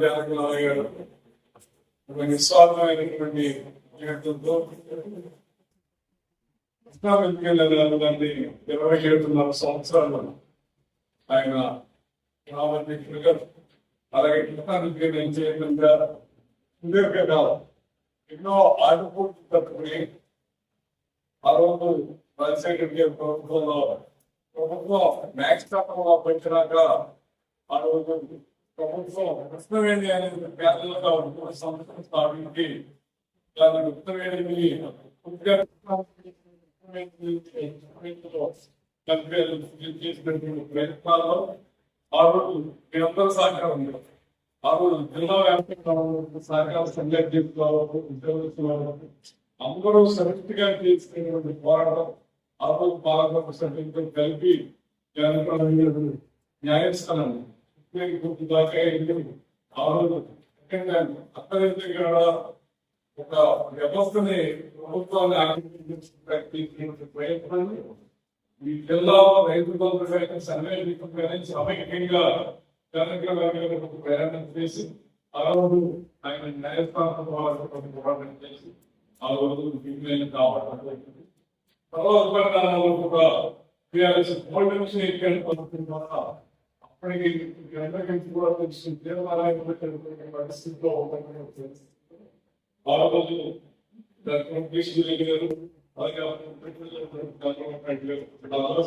జానకరావు గారు ఒక నిస్వార్థమైనటువంటి జీవితంతో కృష్ణా వెంకయ్యనారాయణ ఇరవై ఏడున్నర సంవత్సరాలు ఆయన రామకృష్ణుడుగా అలాగే కృష్ణా వెంకయ్య ఏం చేయకుండా సుదీర్ఘకాలం ఎన్నో ఆటుపోట్లు తట్టుకుని ఆ రోజు రాజశేఖర్ గారి ప్రభుత్వంలో ప్రభుత్వం మ్యాక్స్ చట్టంలో పెంచినాక ఆ రోజు ప్రభుత్వం కృష్ణవేణి అనేది పేదలుగా ఉన్న సంస్థను స్థాపించి దాని కృష్ణవేణిని చేసినటువంటి ప్రయత్నాల్లో ఆ రోజు మీ అందరూ సహకారం ఆ రోజు జిల్లా వ్యాప్తంగా సహకార ఉద్యోగస్తులు అందరూ సమిష్టిగా చేసినటువంటి పోరాటం ఆ రోజు పాలక సభ్యులతో కలిపి న్యాయస్థానం దాకా వెళ్ళి ఆ రోజు ముఖ్యంగా ఒక వ్యవస్థని ప్రభుత్వాన్ని ప్రయత్నం ఈ జిల్లా రైతు బంధు సైతం సన్నివేదికంగా సమైక్యంగా జనగ్రహ ప్రయాణం చేసి ఆ రోజు ఆయన న్యాయస్థానం పోరాటం చేసి ఆ రోజు విభిన్నమైన కావడం తర్వాత కూడా ఒక టీఆర్ఎస్ గోల్డ్ నుంచి పడుతున్న ద్వారా అప్పటికి అందరికీ కూడా తెలుసు దేవాలయం పెట్టినటువంటి పరిస్థితిలో ఉందని తెలుసు. ఆ రోజు డాక్టర్ కృష్ణ రెడ్డి గారు అలాగే డాక్టర్ గారు వీళ్ళందరూ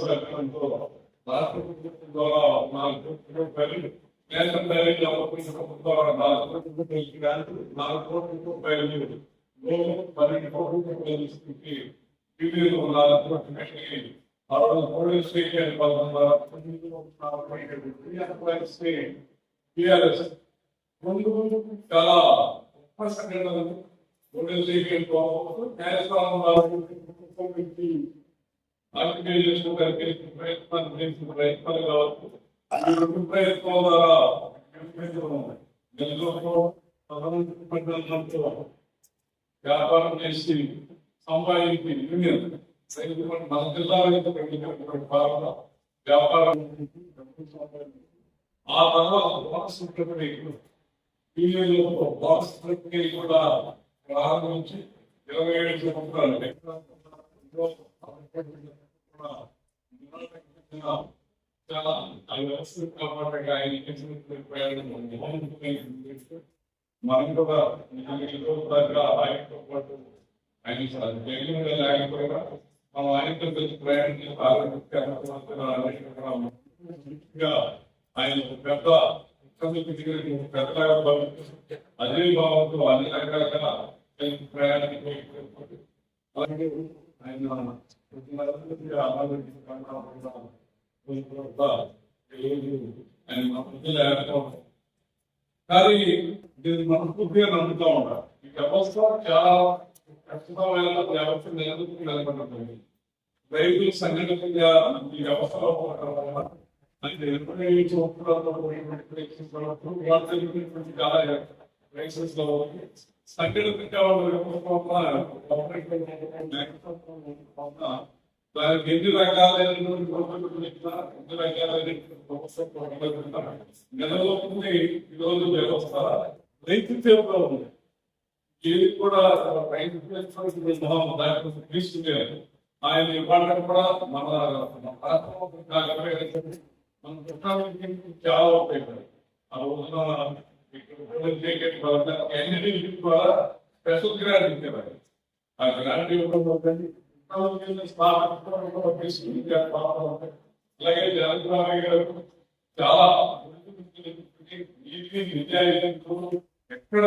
సహకారంతో రాష్ట్ర ప్రభుత్వం ద్వారా ముందు ముందు చాలా గొప్ప సంఘటనలు పోలీస్ స్టేషన్ న్యాయస్థానం ఆర్టికల్ చేసుకోవడానికి ప్రయత్నాలు చేసిన ప్రయత్నాలు కావచ్చు ఈ రెండు ద్వారా వ్యాపారం చేసి సంపాదించి యూనియన్ మన జిల్లాలో పెట్టినటువంటి పాలన వ్యాపారం ఆ తర్వాత బాక్స్ ఉంటుంది బాక్స్ ప్రక్రియ కూడా ప్రారంభించి ఇరవై ఏడు సంవత్సరాలు చాలా ఆ వ్యవస్థ కాపాడగా ఆయన మనం కూడా ఆయనతో పాటు ఆయన కూడా లేకపోయినా మనం ఆయనతో కలిసి ప్రయాణం చేసి ఆయన పెద్ద పెద్దగా అదే భావంతో అన్ని రకాలుగా కలిసి ప్రయాణం అలాగే ఆయన ఆయన కానీ దీన్ని మనం పూర్తిగా నమ్ముతూ ఉంటాం ఈ వ్యవస్థ చాలా ఖచ్చితమైన వ్యవస్థ నిలబడుతూ నిలబడుతుంది రైతులు సంఘటనగా ఈ వ్యవస్థలో ఉండడం వల్ల అంటే ఎనభై సంవత్సరాల్లో లో దానికి ఎన్ని రకాలైనటువంటి ఎన్ని రకాలైనటువంటి ప్రభుత్వం ప్రభుత్వం నెలలో ఈ రోజు వ్యవస్థ రైతు తీవ్రంగా ఉంది. ఇది కూడా రైతు తీవ్రంగా తీసుకున్నారు ఆయన ఇవ్వాలని కూడా మన మన చాలా ఆ రోజున స్పెషల్ గ్రాంట్ ఇచ్చేవారు ఆ గ్రాంట్ ఇవ్వడం అలాగే జగన్మోహన్ గారు చాలా నీతి ఎక్కడ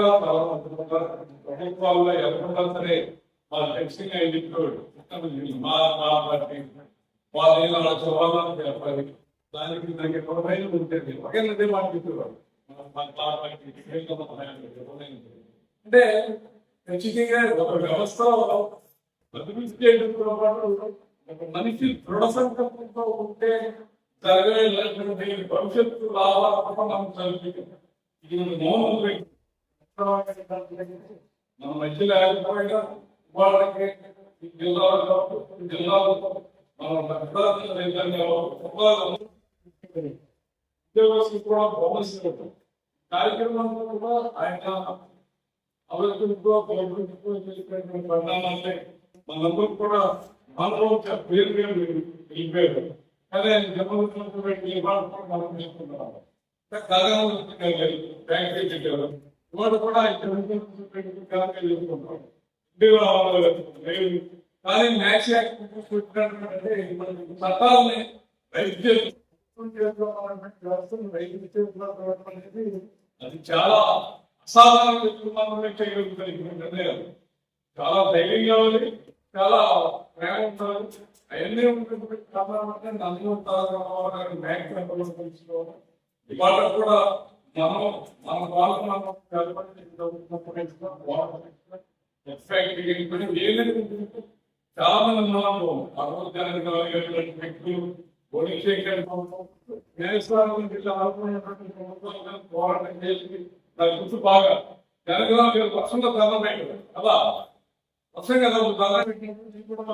ప్రభుత్వాల్లో ఎవరున్నా సరే మా లక్ష్యంగా ఎడిటోడ్ మా మా పార్టీ. వాళ్ళు ఏదో సవాళ్ళని చెప్పాలి. దానికి దానికి ప్రొఫైల్ ఉంటుంది ఒకే మాట అంటే ఖచ్చితంగా ఒక వ్యవస్థలో అభివృద్ధి చేయడంతో పాటు ఒక మనిషి దృఢ సంకల్పంతో ఉంటే జరగలేనటువంటి భవిష్యత్తు లాభాలను ఇది మౌనం మన మధ్యలో ఆగిపోయినా వాళ్ళకి జిల్లాలో జిల్లాలో మన ఉద్యోగస్తులు కూడా బోనస్ కార్యక్రమంలో కూడా ఆయన అభివృద్ధితో అభివృద్ధితో చేసినటువంటి పరిణామాలే మనందరూ కూడా మనలో పేరు పేరు వెళ్ళిపోయారు కానీ ఆయన కూడా మనం చేసుకుంటున్నాం బ్యాంక్ వాళ్ళు కూడా ఆయన కానీ మ్యాచ్ యాక్ట్ మనకి చట్టాలని రైతు అనేది అది చాలా అసాధారణ వ్యక్తులు మాత్రమే నిర్ణయాలు. చాలా ధైర్యం కావాలి చాలా ప్రేమ ఉండాలి. అవన్నీ ఉంటుంది కాబట్టి నన్ను ఉంటారు బ్యాంక్ తెలుసుకోవాలి ఇవాళ కూడా మనం మన చాలా మంది మనము కలిగినటువంటి వ్యక్తులు జిల్లా పోరాటం చేసి దాని గుర్తు బాగా తెలంగాణ మీరు వసంత ప్రారంభమైంది కదా ప్రారంభించినప్పుడు కూడా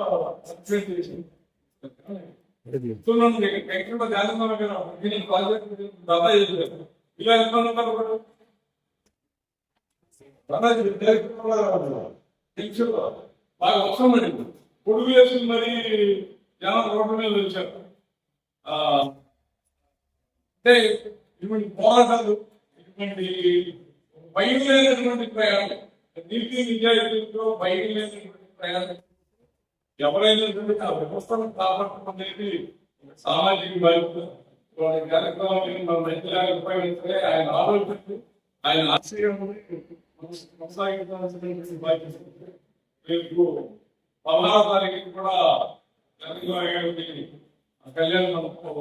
బాగా అవసరం అండి పొడుగు వేసి మరి జనం రోడ్డు మీద వచ్చారు అంటే ఇటువంటి పోరాటాలు ఇటువంటి బయట లేనటువంటి ప్రయాణం నీతి నిజాయితీతో బయట లేనటువంటి ప్రయాణం ఎవరైనా ఆ వ్యవస్థను కాపాడటం అనేది సామాజిక బాధ్యత. ఇటువంటి ఆయన ఆలోచించి ఆయన ఆశయం కొనసాగించాల్సినటువంటి బాధ్యత రేపు పదహారు తారీఖు కూడా చంద్రబాబు కళ్యాణ మండపం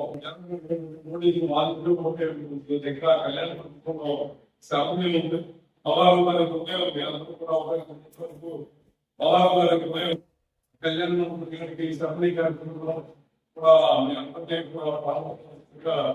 మోడీకి దగ్గర కళ్యాణ మండపంలో శ్రావణి ఉంది. పదహారు తారీఖు మీ అందరూ కూడా ఉపయోగించుకుంటూ పదహారు తారీఖు ఉపయోగం కళ్యాణ మండపం కార్యక్రమంలో కూడా మీ అందరికీ కూడా uh,